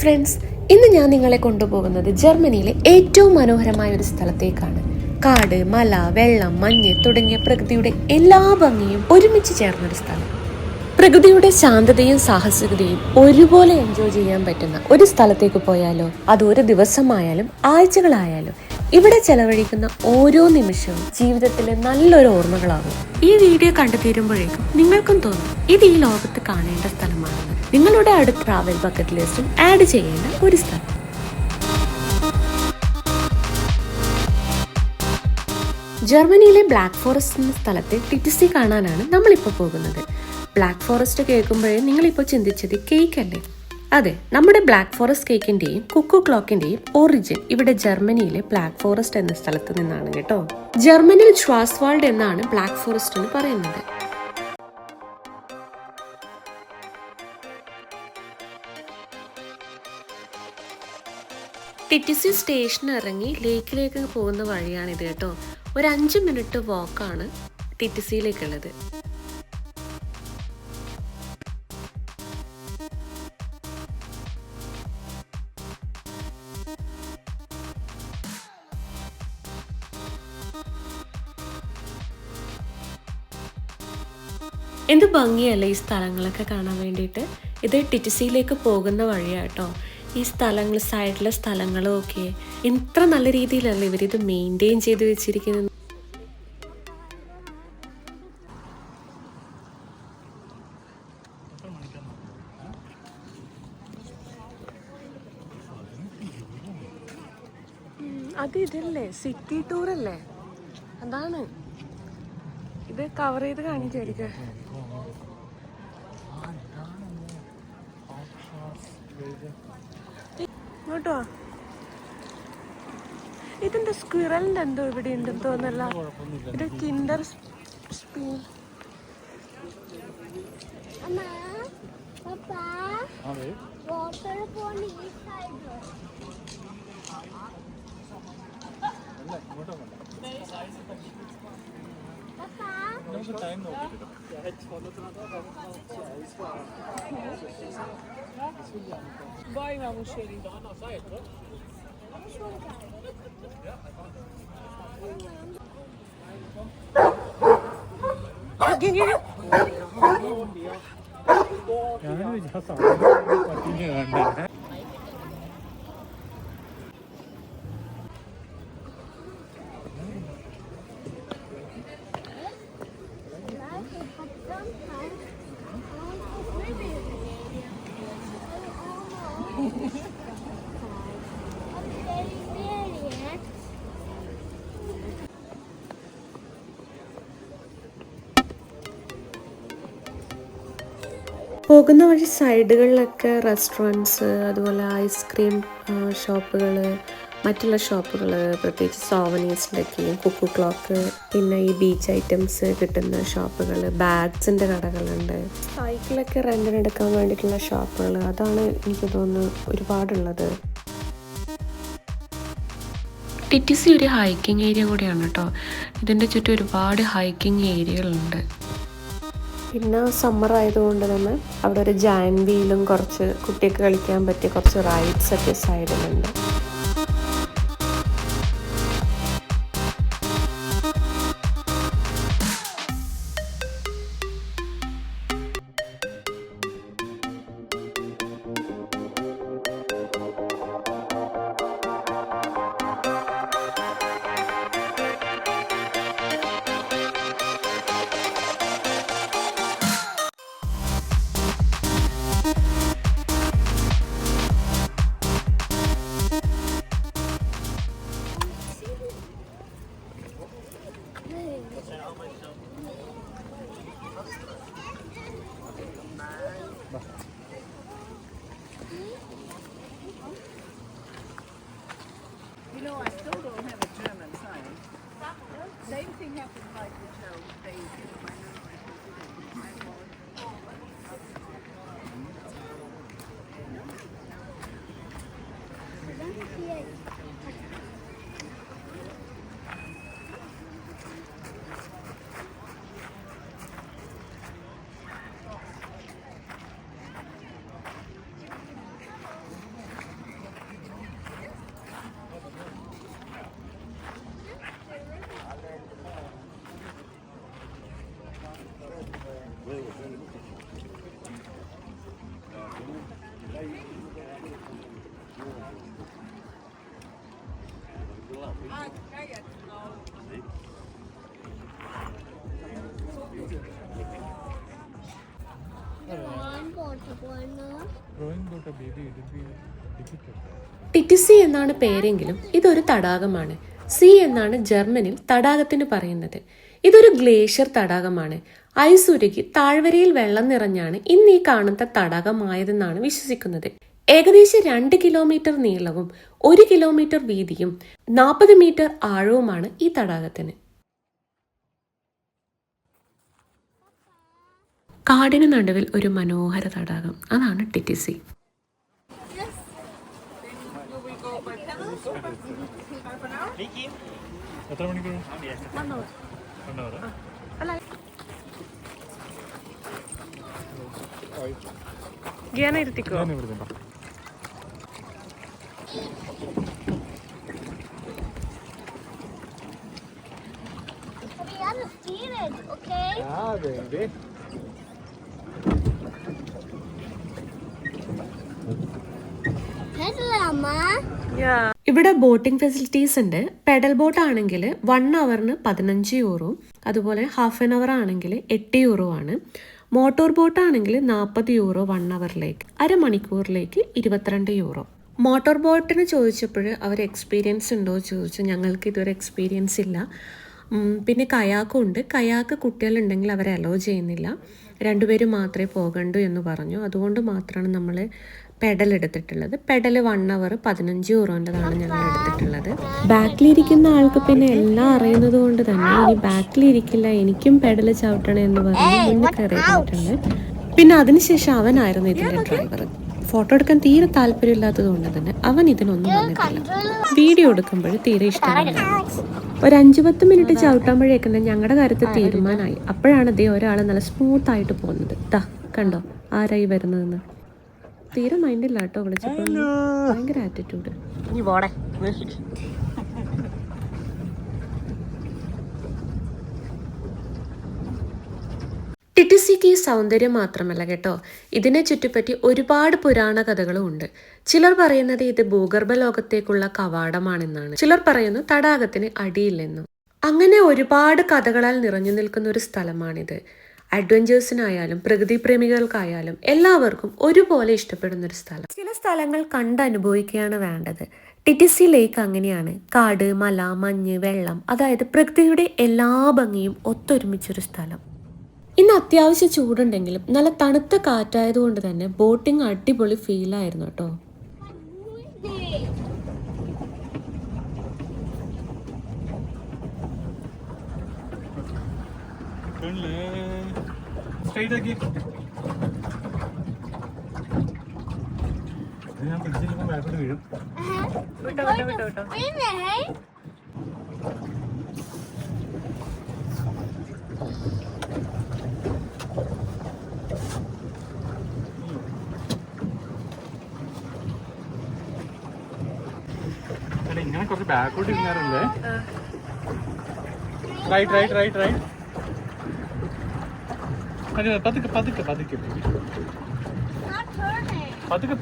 Friends ഇന്ന് ഞാൻ നിങ്ങളെ കൊണ്ടുപോകുന്നത് ജർമ്മനിയിലെ ഏറ്റവും മനോഹരമായ ഒരു സ്ഥലത്തേക്കാണ്. കാട് മല വെള്ളം മഞ്ഞ് തുടങ്ങിയ പ്രകൃതിയുടെ എല്ലാ ഭംഗിയും ഒരുമിച്ച് ചേർന്നൊരു സ്ഥലം. പ്രകൃതിയുടെ ശാന്തതയും സാഹസികതയും ഒരുപോലെ എൻജോയ് ചെയ്യാൻ പറ്റുന്ന ഒരു സ്ഥലത്തേക്ക് പോയാലോ? അത് ഒരു ദിവസമായാലും ആഴ്ചകളായാലും ഇവിടെ ചെലവഴിക്കുന്ന ഓരോ നിമിഷവും ജീവിതത്തിലെ നല്ലൊരു ഓർമ്മകളാകും. ഈ വീഡിയോ കണ്ടു തീരുമ്പോഴേക്കും നിങ്ങൾക്കും തോന്നും ഇത് ഈ ലോകത്ത് കാണേണ്ട സ്ഥലമാണെന്ന് നിങ്ങളുടെ അടുത്ത ട്രാവൽ ബക്കറ്റ് ലിസ്റ്റും ആഡ് ചെയ്യേണ്ട ഒരു സ്ഥലം. ജർമ്മനിയിലെ ബ്ലാക്ക് ഫോറസ്റ്റ് എന്ന സ്ഥലത്തെ ടിറ്റിസി കാണാനാണ് നമ്മളിപ്പോൾ പോകുന്നത്. ബ്ലാക്ക് ഫോറസ്റ്റ് കേൾക്കുമ്പോഴേ നിങ്ങളിപ്പോൾ ചിന്തിച്ചത് കേക്ക് അല്ലേ? അതെ നമ്മുടെ ബ്ലാക്ക് ഫോറസ്റ്റ് കേക്കിന്റെയും കുക്കു ക്ലോക്കിന്റെയും ഒറിജിൻ ഇവിടെ ജർമ്മനിയിലെ ബ്ലാക്ക് ഫോറസ്റ്റ് എന്ന സ്ഥലത്ത് നിന്നാണ് കേട്ടോ. ജർമ്മനിയിൽ ഷ്വാസ്വാൾഡ് എന്നാണ് ബ്ലാക്ക് ഫോറസ്റ്റ് എന്ന് പറയുന്നത്. ടിറ്റിസി സ്റ്റേഷൻ ഇറങ്ങി ലേക്കിലേക്ക് പോകുന്ന വഴിയാണിത് കേട്ടോ. ഒരു അഞ്ച് മിനിറ്റ് വാക്കാണ് ടിറ്റിസിയിലേക്കുള്ളത് എന്ത് ഭംഗിയല്ലേ ഈ സ്ഥലങ്ങളൊക്കെ കാണാൻ വേണ്ടിയിട്ട്? ഇത് ടിറ്റിസിയിലേക്ക് പോകുന്ന വഴിയാട്ടോ ഈ സ്ഥലങ്ങൾ സൈഡിലെ സ്ഥലങ്ങളും ഒക്കെ എത്ര നല്ല രീതിയിലല്ല ഇവരിത് മെയിന്റെയിൻ ചെയ്ത് വെച്ചിരിക്കുന്നത്. അത് ഇതല്ലേ സിറ്റി ടൂർ അല്ലേ? അതാണ്. ഇത് കവർ ചെയ്ത് കാണിച്ചായിരിക്കും ഇങ്ങോട്ടോ? ഇതെന്താ സ്ക്വിറലിന്റെ എന്തോ ഇവിടെ ഉണ്ടെന്ന് തോന്നല്ല ഇത് കിൻഡർ സ്പീൻ Vai na mochilinha. 야, 할머니 가서 안 하는 것 같긴 해요. പോകുന്ന വഴി സൈഡുകളിലൊക്കെ റെസ്റ്റോറന്റ്സ് അതുപോലെ ഐസ്ക്രീം ഷോപ്പുകൾ മറ്റുള്ള ഷോപ്പുകൾ പ്രത്യേകിച്ച് സോവനീസിന്റെയൊക്കെയും കുക്കു ക്ലോക്ക് പിന്നെ ഈ ബീച്ച് ഐറ്റംസ് കിട്ടുന്ന ഷോപ്പുകൾ ബാഗ്സിന്റെ കടകളുണ്ട്. സൈക്കിളൊക്കെ റെന്റിനെടുക്കാൻ വേണ്ടിയിട്ടുള്ള ഷോപ്പുകൾ അതാണ് എനിക്ക് തോന്നുന്നു ഒരുപാടുള്ളത്. ടി ടി സി ഒരു ഹൈക്കിംഗ് ഏരിയ കൂടിയാണ് കേട്ടോ ഇതിന്റെ ചുറ്റും ഒരുപാട് ഹൈക്കിംഗ് ഏരിയകളുണ്ട് പിന്നെ സമ്മർ ആയതുകൊണ്ട് തന്നെ അവിടെ ഒരു ജാൻ വീലും കുറച്ച് കുട്ടികൾക്ക് കളിക്കാൻ പറ്റിയ കുറച്ച് റൈഡ്സ് ഒക്കെ സൈഡിലുണ്ട് ടിറ്റിസി എന്നാണ് പേരെങ്കിലും ഇതൊരു തടാകമാണ്. സി എന്നാണ് ജർമ്മനിൽ തടാകത്തിന് പറയുന്നത്. ഇതൊരു ഗ്ലേഷ്യർ തടാകമാണ്. ഐസ് ഉരുകി താഴ്വരയിൽ വെള്ളം നിറഞ്ഞാണ് ഇന്ന് ഈ കാണുന്ന തടാകമായതെന്നാണ് വിശ്വസിക്കുന്നത്. ഏകദേശം രണ്ട് കിലോമീറ്റർ നീളവും ഒരു കിലോമീറ്റർ വീതിയും നാൽപ്പത് മീറ്റർ ആഴവുമാണ് ഈ തടാകത്തിന്. കാടിന് നടുവിൽ ഒരു മനോഹര തടാകം. അതാണ് ടിറ്റിസി എത്ര മണിക്കൂർ One hour, ആ? ഗ്യാനിരുത്തിക്കോ ഞാൻ ഇവിടെ നിന്നോ. എത്ര മണിക്കൂർ? രണ്ടാവര അമ്മ. ഇവിടെ ബോട്ടിംഗ് ഫെസിലിറ്റീസ് ഉണ്ട്. പെഡൽ ബോട്ട് ആണെങ്കിൽ വൺ അവറിന് പതിനഞ്ച് യൂറോ അതുപോലെ ഹാഫ് ആൻ അവർ ആണെങ്കിൽ എട്ട് യൂറോ ആണ്. മോട്ടോർ ബോട്ട് ആണെങ്കിൽ നാൽപ്പത് യൂറോ വൺ അവറിലേക്ക് അരമണിക്കൂറിലേക്ക് ഇരുപത്തിരണ്ട് യൂറോ മോട്ടോർ ബോട്ടിന് ചോദിച്ചപ്പോൾ അവർ എക്സ്പീരിയൻസ് ഉണ്ടോ ചോദിച്ചു. ഞങ്ങൾക്ക് ഇതുവരെ എക്സ്പീരിയൻസ് ഇല്ല. പിന്നെ കയാക്കും ഉണ്ട്. കയാക്ക് കുട്ടികളുണ്ടെങ്കിൽ അവരെ അലോ ചെയ്യുന്നില്ല. രണ്ടുപേരും മാത്രമേ പോകണ്ടൂ എന്ന് പറഞ്ഞു. അതുകൊണ്ട് മാത്രമാണ് നമ്മൾ പെഡൽ എടുത്തിട്ടുള്ളത് പെഡൽ വൺ അവർ പതിനഞ്ച് യൂറോന്റെതാണ് ഞങ്ങൾ എടുത്തിട്ടുള്ളത്. ബാക്കിലിരിക്കുന്ന ആൾക്ക് പിന്നെ എല്ലാം അറിയുന്നത് കൊണ്ട് തന്നെ ഇനി ബാക്കിലിരിക്കില്ല എനിക്കും പെഡൽ ചവിട്ടണേ എന്ന് പറഞ്ഞ് കയറിയിട്ടുണ്ട് പിന്നെ അതിനുശേഷം അവനായിരുന്നു ഇതിന്റെ ഡ്രൈവർ ഫോട്ടോ എടുക്കാൻ തീരെ താല്പര്യമില്ലാത്തത് കൊണ്ട് തന്നെ അവൻ ഇതിനൊന്നും വന്നിട്ടില്ല. വീഡിയോ എടുക്കുമ്പോൾ തീരെ ഇഷ്ടമല്ല. ഒരു അഞ്ചു പത്ത് മിനിറ്റ് ചവിട്ടുമ്പോഴേക്കും ഞങ്ങളുടെ കാര്യത്തിൽ തീരുമാനമായി. അപ്പോഴാണ് ദേ ഒരാൾ നല്ല സ്മൂത്തായിട്ട് പോകുന്നത്. ദാ കണ്ടോ? ആരായി വരുന്നതെന്ന്? തീരെ മൈൻഡില്ല കേട്ടോ വിളിച്ചപ്പോൾ ഭയങ്കര ആറ്റിറ്റ്യൂഡ് പോടെ. ടിറ്റിസിക്ക് ഈ സൗന്ദര്യം മാത്രമല്ല കേട്ടോ. ഇതിനെ ചുറ്റിപ്പറ്റി ഒരുപാട് പുരാണ കഥകളും ഉണ്ട്. ചിലർ പറയുന്നത് ഇത് ഭൂഗർഭ ലോകത്തേക്കുള്ള കവാടമാണെന്നാണ്. ചിലർ പറയുന്നു തടാകത്തിന് അടിയില്ലെന്നും. അങ്ങനെ ഒരുപാട് കഥകളാൽ നിറഞ്ഞു നിൽക്കുന്ന ഒരു സ്ഥലമാണിത്. അഡ്വഞ്ചേഴ്സിനായാലും പ്രകൃതി പ്രേമികൾക്കായാലും എല്ലാവർക്കും ഒരുപോലെ ഇഷ്ടപ്പെടുന്ന ഒരു സ്ഥലം. ചില സ്ഥലങ്ങൾ കണ്ടനുഭവിക്കുകയാണ് വേണ്ടത്. ടിറ്റിസി ലേക്ക് അങ്ങനെയാണ്. കാട് മല മഞ്ഞ് വെള്ളം അതായത് പ്രകൃതിയുടെ എല്ലാ ഭംഗിയും ഒത്തൊരുമിച്ചൊരു സ്ഥലം. ഇന്ന് അത്യാവശ്യം ചൂടുണ്ടെങ്കിലും നല്ല തണുത്ത കാറ്റായതുകൊണ്ട് തന്നെ ബോട്ടിംഗ് അടിപൊളി ഫീലായിരുന്നു കേട്ടോ? Straight ആക്കി. ഇത് ഞാൻ പിടിച്ചിരിക്കുമ്പോൾ ബാക്കോട്ട് വീഴും. പിന്നെ അല്ല ഇങ്ങനെ കുറച്ച് ബാക്കോട്ട് ഇരുന്നാറില്ലേ റൈറ്റ് റൈറ്റ് റൈറ്റ് റൈറ്റ് അതെ പതുക്കെ പതുക്കെ പതുക്കെ. പതുക്കെ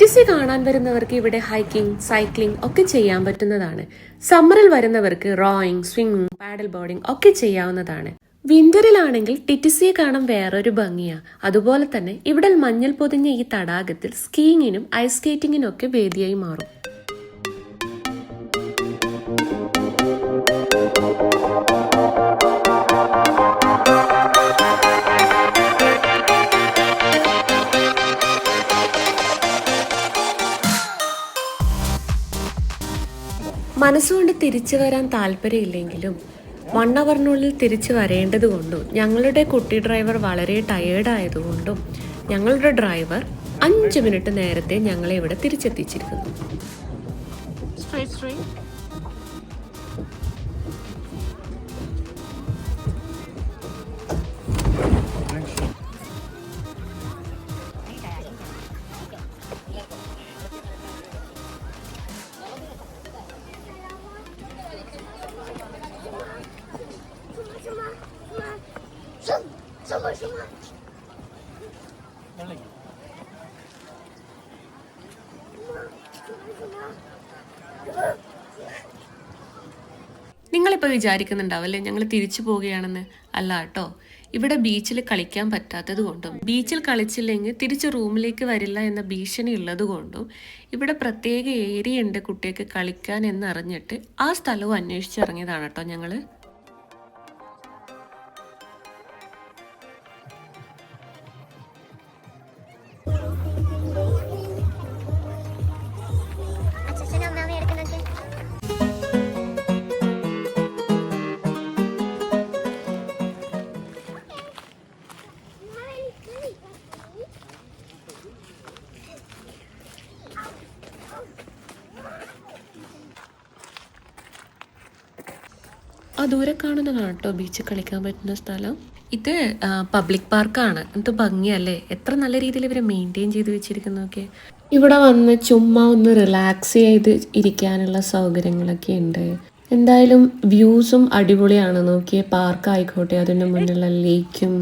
ടിസി കാണാൻ വരുന്നവർക്ക് ഇവിടെ ഹൈക്കിംഗ് സൈക്ലിംഗ് ഒക്കെ ചെയ്യാൻ പറ്റുന്നതാണ്. സമ്മറിൽ വരുന്നവർക്ക് റോയിങ് സ്വിമ്മിങ് പാഡൽ ബോർഡിംഗ് ഒക്കെ ചെയ്യാവുന്നതാണ്. വിന്ററിലാണെങ്കിൽ ടിറ്റിസിയെ കാണാൻ വേറൊരു ഭംഗിയാ. അതുപോലെ തന്നെ ഇവിടെ മഞ്ഞൾ പൊതിഞ്ഞ ഈ തടാകത്തിൽ സ്കീയിങ്ങിനും ഐസ് സ്കേറ്റിംഗിനും ഒക്കെ വേദിയായി മാറും. മനസ്സുകൊണ്ട് തിരിച്ചു വരാൻ താല്പര്യമില്ലെങ്കിലും വൺ അവറിനുള്ളിൽ തിരിച്ചു വരേണ്ടത് കൊണ്ടും ഞങ്ങളുടെ കുട്ടി ഡ്രൈവർ വളരെ ടയേർഡ് ആയതുകൊണ്ടും ഞങ്ങളുടെ ഡ്രൈവർ അഞ്ച് മിനിറ്റ് നേരത്തെ ഞങ്ങളെ ഇവിടെ തിരിച്ചെത്തിച്ചിരിക്കുന്നു. നിങ്ങളിപ്പോൾ വിചാരിക്കുന്നുണ്ടാവല്ലേ ഞങ്ങൾ തിരിച്ചു പോവുകയാണെന്ന്? അല്ല കേട്ടോ. ഇവിടെ ബീച്ചിൽ കളിക്കാൻ പറ്റാത്തത് കൊണ്ടും ബീച്ചിൽ കളിച്ചില്ലെങ്കിൽ തിരിച്ച് റൂമിലേക്ക് വരില്ല എന്ന ഭീഷണി ഉള്ളത് കൊണ്ടും ഇവിടെ പ്രത്യേക ഏരിയ ഉണ്ട് കുട്ടികൾക്ക് കളിക്കാൻ എന്നറിഞ്ഞിട്ട് ആ സ്ഥലവും അന്വേഷിച്ചിറങ്ങിയതാണ് കേട്ടോ ഞങ്ങൾ. ആ ദൂരെ കാണുന്നതാണ് കേട്ടോ ബീച്ച് കളിക്കാൻ പറ്റുന്ന സ്ഥലം. ഇത് പബ്ലിക് പാർക്കാണ് എന്ത് ഭംഗിയല്ലേ. എത്ര നല്ല രീതിയിൽ ഇവർ മെയിന്റെയിൻ ചെയ്ത് വെച്ചിരിക്കുന്നതൊക്കെ. ഇവിടെ വന്ന് ചുമ്മാ ഒന്ന് റിലാക്സ് ചെയ്ത് ഇരിക്കാനുള്ള സൗകര്യങ്ങളൊക്കെ ഉണ്ട്. എന്തായാലും വ്യൂസും അടിപൊളിയാണ്. നോക്കിയ പാർക്ക് ആയിക്കോട്ടെ. അതിന്റെ മുന്നിലുള്ള ലേക്കും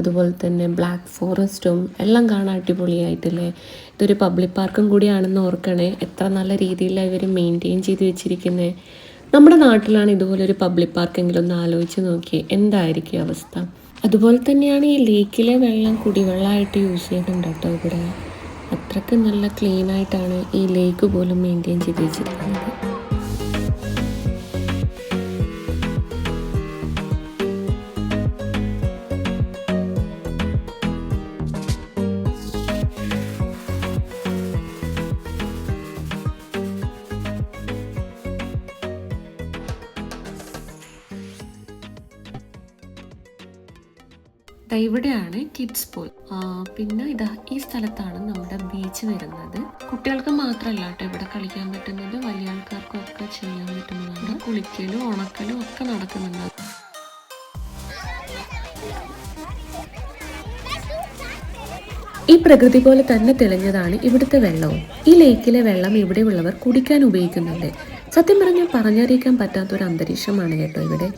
അതുപോലെ തന്നെ ബ്ലാക്ക് ഫോറസ്റ്റും എല്ലാം കാണാൻ അടിപൊളിയായിട്ടില്ലേ. ഇതൊരു പബ്ലിക് പാർക്കും കൂടിയാണെന്ന് ഓർക്കണേ. എത്ര നല്ല രീതിയിലാണ് ഇവർ മെയിന്റെയിൻ ചെയ്ത് വെച്ചിരിക്കുന്നത് നമ്മുടെ നാട്ടിലാണ് ഇതുപോലെ ഒരു പബ്ലിക് പാർക്കെങ്കിലും ഒന്ന് ആലോചിച്ച് നോക്കി എന്തായിരിക്കും അവസ്ഥ? അതുപോലെ തന്നെയാണ് ഈ ലേക്കിലെ വെള്ളം കുടിവെള്ളമായിട്ട് യൂസ് ചെയ്യുന്നുണ്ട് കേട്ടോ ഇവിടെ. അത്രയ്ക്ക് നല്ല ക്ലീനായിട്ടാണ് ഈ ലേക്ക് പോലും മെയിന്റെയിൻ ചെയ്ത് വെച്ചിരിക്കുന്നത്. ഇവിടെയാണ് കിഡ്സ് പൂൾ പിന്നെ ഇതാ ഈ സ്ഥലത്താണ് നമ്മുടെ ബീച്ച് വരുന്നത്. കുട്ടികൾക്ക് മാത്രമല്ല കേട്ടോ ഇവിടെ കളിക്കാൻ പറ്റുന്നത്. വലിയ ആൾക്കാർക്കും ഒക്കെ ചെയ്യാൻ പറ്റുന്നതാണ്. കുളിക്കലും ഉണക്കലും ഒക്കെ നടക്കുന്നുണ്ട്. ഈ പ്രകൃതി പോലെ തന്നെ തെളിഞ്ഞതാണ് ഇവിടുത്തെ വെള്ളവും. ഈ ലേക്കിലെ വെള്ളം ഇവിടെയുള്ളവർ കുടിക്കാൻ ഉപയോഗിക്കുന്നുണ്ട്. സത്യം പറഞ്ഞാൽ പറഞ്ഞറിയിക്കാൻ പറ്റാത്തൊരു അന്തരീക്ഷമാണ് കേട്ടോ ഇവിടെ.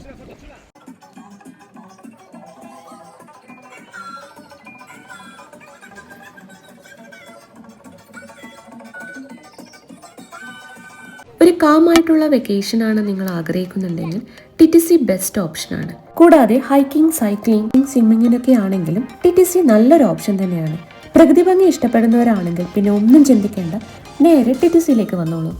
ഒരു കാമായിട്ടുള്ള വെക്കേഷൻ ആണ് നിങ്ങൾ ആഗ്രഹിക്കുന്നുണ്ടെങ്കിൽ ടി ടി സി ബെസ്റ്റ് ഓപ്ഷനാണ് കൂടാതെ ഹൈക്കിംഗ് സൈക്ലിംഗ് സ്വിമ്മിങ്ങിനൊക്കെ ആണെങ്കിലും ടി ടി സി നല്ലൊരു ഓപ്ഷൻ തന്നെയാണ്. പ്രകൃതി ഭംഗി ഇഷ്ടപ്പെടുന്നവരാണെങ്കിൽ പിന്നെ ഒന്നും ചിന്തിക്കേണ്ട നേരെ ടി ടി സിയിലേക്ക് വന്നോളൂ.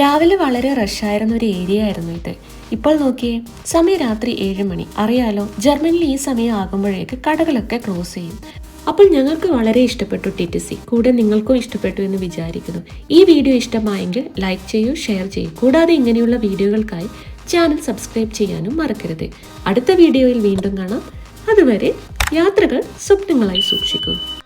രാവിലെ വളരെ റഷായിരുന്ന ഒരു ഏരിയ ആയിരുന്നു ഇത്. ഇപ്പോൾ നോക്കിയേ സമയം രാത്രി ഏഴ് മണി. അറിയാലോ ജർമ്മനിയിൽ ഈ സമയം ആകുമ്പോഴേക്ക് കടകളൊക്കെ ക്ലോസ് ചെയ്യും. അപ്പോൾ ഞങ്ങൾക്ക് വളരെ ഇഷ്ടപ്പെട്ടു ടി ടി സി. കൂടെ നിങ്ങൾക്കും ഇഷ്ടപ്പെട്ടു എന്ന് വിചാരിക്കുന്നു. ഈ വീഡിയോ ഇഷ്ടമായെങ്കിൽ ലൈക്ക് ചെയ്യൂ ഷെയർ ചെയ്യൂ. കൂടാതെ ഇങ്ങനെയുള്ള വീഡിയോകൾക്കായി ചാനൽ സബ്സ്ക്രൈബ് ചെയ്യാനും മറക്കരുത്. അടുത്ത വീഡിയോയിൽ വീണ്ടും കാണാം. അതുവരെ യാത്രകൾ സ്വപ്നങ്ങളായി സൂക്ഷിക്കൂ.